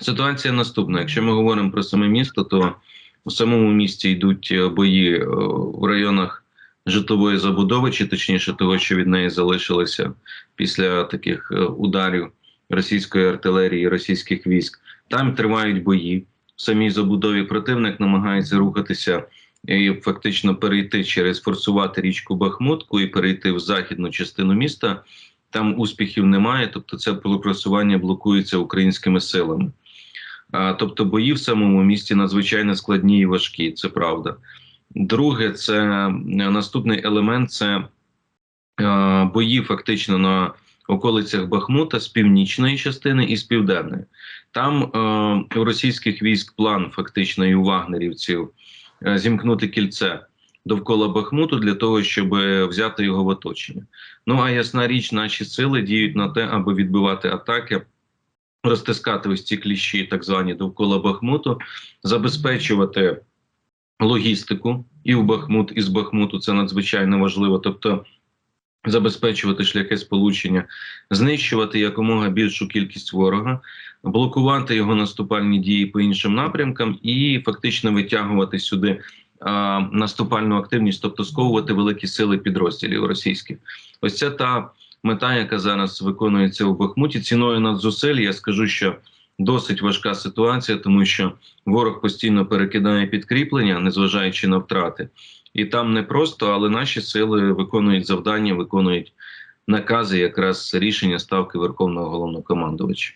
Ситуація наступна. Якщо ми говоримо про саме місто, то у самому місті йдуть е, бої е, в районах житлової забудови, чи точніше того, що від неї залишилося після таких е, ударів російської артилерії, російських військ. Там тривають бої. В самій забудові противник намагається рухатися і фактично перейти через форсувати річку Бахмутку і перейти в західну частину міста. Там успіхів немає, тобто це просування блокується українськими силами. Тобто бої в самому місті надзвичайно складні і важкі, це правда. Друге, це е, наступний елемент це е, бої фактично на околицях Бахмута з північної частини і з південної. Там е, у російських військ план фактично і у вагнерівців зімкнути кільце довкола Бахмуту для того, щоб взяти його в оточення. Ну а ясна річ, наші сили діють на те, аби відбивати атаки, розтискати ось ці кліщі, так звані довкола Бахмуту, забезпечувати логістику і в Бахмут, і з Бахмуту. Це надзвичайно важливо. Тобто забезпечувати шляхи сполучення, знищувати якомога більшу кількість ворога, блокувати його наступальні дії по іншим напрямкам і фактично витягувати сюди а, наступальну активність, тобто сковувати великі сили підрозділів російських. Ось це та мета, яка зараз виконується у Бахмуті. Ціною надзусиль. Я скажу, що досить важка ситуація, тому що ворог постійно перекидає підкріплення, незважаючи на втрати. І там не просто, але наші сили виконують завдання, виконують накази, якраз рішення ставки Верховного головнокомандувача.